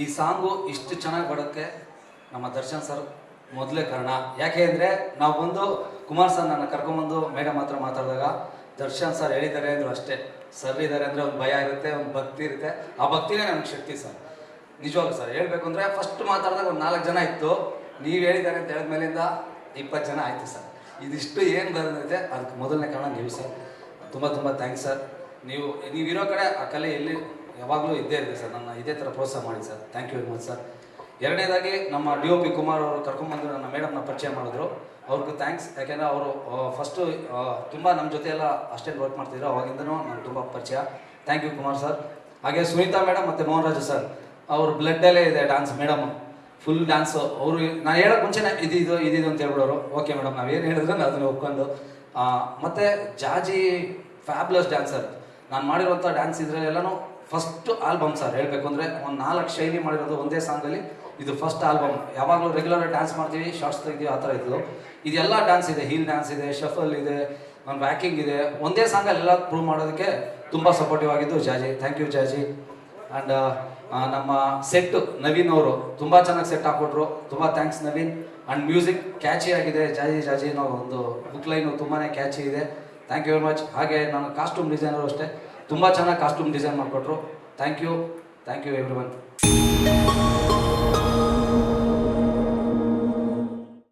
ಈ ಸಾಂಗು ಇಷ್ಟು ಚೆನ್ನಾಗಿ ಬರೋಕ್ಕೆ ನಮ್ಮ ದರ್ಶನ್ ಸರ್ ಮೊದಲೇ ಕಾರಣ. ಯಾಕೆ ಅಂದರೆ ನಾವು ಬಂದು ಕುಮಾರ್ ಸರ್ ನನ್ನ ಕರ್ಕೊಂಬಂದು ಮೇಡಮ್ ಹತ್ರ ಮಾತಾಡಿದಾಗ ದರ್ಶನ್ ಸರ್ ಹೇಳಿದ್ದಾರೆ ಅಂದರು ಅಷ್ಟೇ. ಸರ್ ಇದ್ದಾರೆ ಅಂದರೆ ಒಂದು ಭಯ ಇರುತ್ತೆ, ಒಂದು ಭಕ್ತಿ ಇರುತ್ತೆ. ಆ ಭಕ್ತಿನೇ ನಮ್ಗೆ ಶಕ್ತಿ ಸರ್. ನಿಜವಾಗ್ಲೂ ಸರ್. ಹೇಳಬೇಕು ಅಂದರೆ ಫಸ್ಟ್ ಮಾತಾಡಿದಾಗ ಒಂದು ನಾಲ್ಕು ಜನ ಇತ್ತು. ನೀವು ಹೇಳಿದ್ದಾರೆ ಅಂತ ಹೇಳಿದ ಮೇಲಿಂದ ಇಪ್ಪತ್ತು ಜನ ಆಯಿತು ಸರ್. ಇದಿಷ್ಟು ಏನು ಬಂದಿದೆ ಅದಕ್ಕೆ ಮೊದಲನೇ ಕಾರಣ ನೀವು ಸರ್. ತುಂಬ ತುಂಬ ಥ್ಯಾಂಕ್ಸ್ ಸರ್. ನೀವು, ನೀವಿರೋ ಕಡೆ ಆ ಕಲೆ ಎಲ್ಲಿ ಯಾವಾಗಲೂ ಇದ್ದೇ ಇದೆ ಸರ್. ನನ್ನ ಇದೇ ಥರ ಪ್ರೋತ್ಸಾಹ ಮಾಡಿ sir. Thank you very much sir. ಎರಡನೇದಾಗಿ ನಮ್ಮ ಡಿ ಒ ಪಿ ಕುಮಾರ್ ಅವರು ಕರ್ಕೊಂಬಂದು ನನ್ನ ಮೇಡಮ್ನ ಪರಿಚಯ ಮಾಡಿದ್ರು. ಅವ್ರಿಗೂ ಥ್ಯಾಂಕ್ಸ್ ಯಾಕೆಂದರೆ ಅವರು ಫಸ್ಟು ತುಂಬ ನಮ್ಮ ಜೊತೆ ಎಲ್ಲ ಅಷ್ಟೇ ವರ್ಕ್ ಮಾಡ್ತಿದ್ರು. ಅವಾಗಿಂದನೂ ನಾನು ತುಂಬ ಪರಿಚಯ. Thank you Kumar sir. ಹಾಗೆ ಸುನೀತಾ ಮೇಡಮ್ ಮತ್ತು ಮೋಹನ್ ಸರ್. ಅವ್ರ ಬ್ಲಡ್ಡಲ್ಲೇ ಇದೆ ಡ್ಯಾನ್ಸ್ ಮೇಡಮ್. ಫುಲ್ ಡ್ಯಾನ್ಸು ಅವರು, ನಾನು ಹೇಳೋಕೆ ಮುಂಚೆನೇ ಇದಿದು ಇದಿದು ಅಂತ ಹೇಳ್ಬಿಡೋರು. ಓಕೆ ಮೇಡಮ್ ಏನು ಹೇಳಿದ್ರೆ ನಾನು ಅದನ್ನು ಒಪ್ಕೊಂಡು. ಮತ್ತೆ ಜಾಜಿ ಫ್ಯಾಬ್ಲಸ್ ಡ್ಯಾನ್ಸರ್ ನಾನು ಮಾಡಿರುವಂಥ ಡ್ಯಾನ್ಸ್ ಇದ್ರಲ್ಲೆಲ್ಲನೂ ಫಸ್ಟ್ ಆಲ್ಬಮ್ ಸರ್ ಹೇಳಬೇಕು ಅಂದರೆ ಒಂದು ನಾಲ್ಕು ಶೈಲಿ ಮಾಡಿರೋದು ಒಂದೇ ಸಾಂಗಲ್ಲಿ ಇದು ಫಸ್ಟ್ ಆಲ್ಬಮ್ ಯಾವಾಗಲೂ ರೆಗ್ಯುಲರ್ ಡ್ಯಾನ್ಸ್ ಮಾಡ್ತೀವಿ ಶಾರ್ಟ್ಸ್ ತಗಿದೀವಿ, ಆ ಥರ ಇದ್ದು ಇದೆಲ್ಲ ಡ್ಯಾನ್ಸ್ ಇದೆ ಹೀಲ್ ಡ್ಯಾನ್ಸ್ ಇದೆ ಶಫಲ್ ಇದೆ, ಒಂದು ವ್ಯಾಕಿಂಗ್ ಇದೆ. ಒಂದೇ ಸಾಂಗಲ್ಲಿ ಎಲ್ಲ ಪ್ರೂವ್ ಮಾಡೋದಕ್ಕೆ ತುಂಬ ಸಪೋರ್ಟಿವ್ ಆಗಿದ್ದು Jaji. Thank you Jaji. And ನಮ್ಮ ಸೆಟ್ ನವೀನ್ ಅವರು ತುಂಬ ಚೆನ್ನಾಗಿ ಸೆಟ್ ಹಾಕ್ಕೊಟ್ರು ತುಂಬ thanks Naveen. And music catchy ಆಗಿದೆ ಜಾಜಿ ಜಾಜಿ ಅನ್ನೋ ಒಂದು ಬುಕ್ ಲೈನು ತುಂಬಾ ಕ್ಯಾಚಿ ಇದೆ. ಥ್ಯಾಂಕ್ ಯು ವೆರಿ ಮಚ್ ಹಾಗೆ ನನ್ನ ಕಾಸ್ಟ್ಯೂಮ್ ಡಿಸೈನರು ಅಷ್ಟೇ. ತುಂಬ ಚೆನ್ನಾಗಿ ಕಾಸ್ಟ್ಯೂಮ್ ಡಿಸೈನ್ ಮಾಡಿಕೊಟ್ರು. Thank you thank you everyone